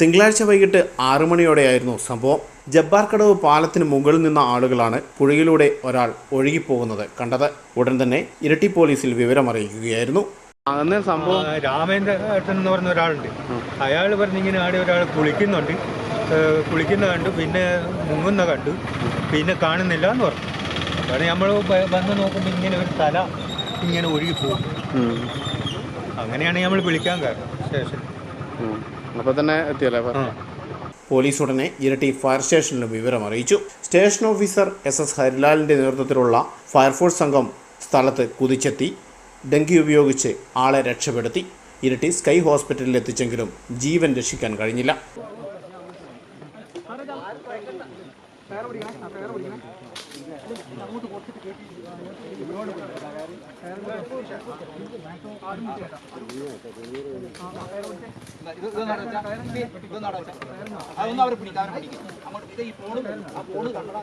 തിങ്കളാഴ്ച വൈകിട്ട് ആറു മണിയോടെയായിരുന്നു സംഭവം. ജബ്ബാർക്കടവ് പാലത്തിന് മുകളിൽ നിന്ന ആളുകളാണ് പുഴയിലൂടെ ഒരാൾ ഒഴുകിപ്പോകുന്നത് കണ്ടത്. ഉടൻ തന്നെ ഇരട്ടി പോലീസിൽ വിവരമറിയിക്കുകയായിരുന്നു. അന്ന് സംഭവം രാമേന്ദ്രൻ എന്ന് പറഞ്ഞ ഒരാളുണ്ട്. അയാൾ പറഞ്ഞിങ്ങനെ ആടെ ഒരാൾ കുളിക്കുന്നുണ്ട്. കുളിക്കുന്ന കണ്ടു പിന്നെ മുങ്ങുന്ന കണ്ടു പിന്നെ കാണുന്നില്ല എന്ന് പറഞ്ഞു. അതാണ് നമ്മൾ വന്ന് നോക്കുമ്പോൾ ഇങ്ങനെ ഒരു തല ഇങ്ങനെ ഒഴുകിപ്പോകും. അങ്ങനെയാണ് നമ്മൾ വിളിക്കാൻ കാരണം സ്റ്റേഷനിൽ. അപ്പൊ തന്നെ എത്തിയല്ലേ പോലീസ് ഉടനെ ഇരട്ടി ഫയർ സ്റ്റേഷനിലും വിവരം അറിയിച്ചു. സ്റ്റേഷൻ ഓഫീസർ എസ് എസ് ഹരിലാലിന്റെ നേതൃത്വത്തിലുള്ള ഫയർഫോഴ്സ് സംഘം സ്ഥലത്ത് കുതിച്ചെത്തി. ഡെങ്കി ഉപയോഗിച്ച് ആളെ രക്ഷപ്പെടുത്തി. ഇരട്ടി സ്കൈ ഹോസ്പിറ്റലിൽ എത്തിച്ചെങ്കിലും ജീവൻ രക്ഷിക്കാൻ കഴിഞ്ഞില്ല. അതൊന്നും അവരെ പിടിക്കാം. അവരെ പിടിക്കും അങ്ങോട്ട് ഇത് ഈ ഫോണ് ആ ഫോണ് കണ്ടടാ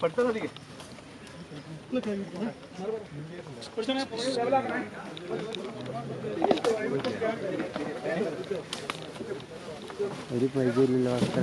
ಪಡ್ತದೆ ഒരു പൈസയില്ലല്ലോ അത്ര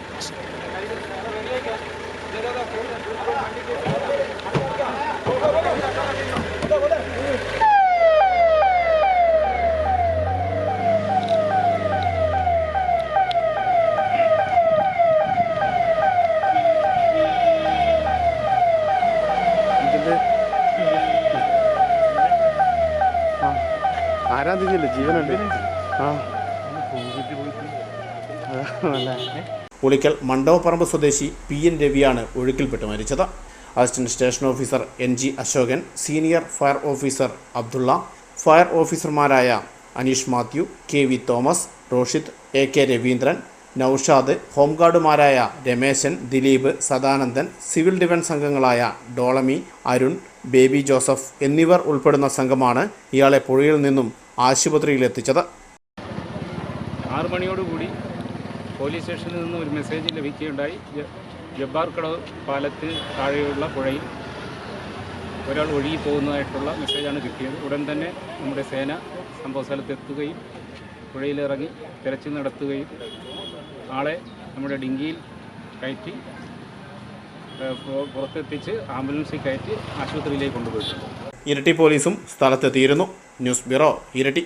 ആരാധിച്ചില്ല ജീവനുണ്ട് ആ. പുളിക്കൽ മണ്ഡവപ്പറമ്പ് സ്വദേശി പി എൻ രവിയാണ് ഒഴുക്കിൽപ്പെട്ട് മരിച്ചത്. Assistant station officer N G Ashokan senior fire officer Abdulla fire ഓഫീസർമാരായ Aneesh Mathew K V Thomas Roshid A K Raveendran Noushad ഹോംഗാർഡുമാരായ Rameshan Dileep Sadanandan civil defence അംഗങ്ങളായ ഡോളമി അരുൺ ബേബി ജോസഫ് എന്നിവർ ഉൾപ്പെടുന്ന സംഘമാണ് ഇയാളെ പുഴയിൽ നിന്നും ആശുപത്രിയിൽ എത്തിച്ചത് ആറ് മണിയോടുകൂടി പോലീസ് സ്റ്റേഷനിൽ നിന്ന് ഒരു മെസ്സേജ് ലഭിക്കുകയുണ്ടായി. ജബ്ബാർക്കടവ് പാലത്തിന് താഴെയുള്ള പുഴയിൽ ഒരാൾ ഒഴുകി പോകുന്നതായിട്ടുള്ള മെസ്സേജാണ് കിട്ടിയത്. ഉടൻ തന്നെ നമ്മുടെ സേന സംഭവ സ്ഥലത്തെത്തുകയും പുഴയിലിറങ്ങി തിരച്ചിൽ നടത്തുകയും ആളെ നമ്മുടെ ഡിങ്കിയിൽ കയറ്റി പുറത്തെത്തിച്ച് ആംബുലൻസിൽ കയറ്റി ആശുപത്രിയിലേക്ക് കൊണ്ടുപോയിട്ടുണ്ട് ഇരട്ടി പോലീസും സ്ഥലത്തെത്തിയിരുന്നു. ന്യൂസ് ബ്യൂറോ ഇരട്ടി.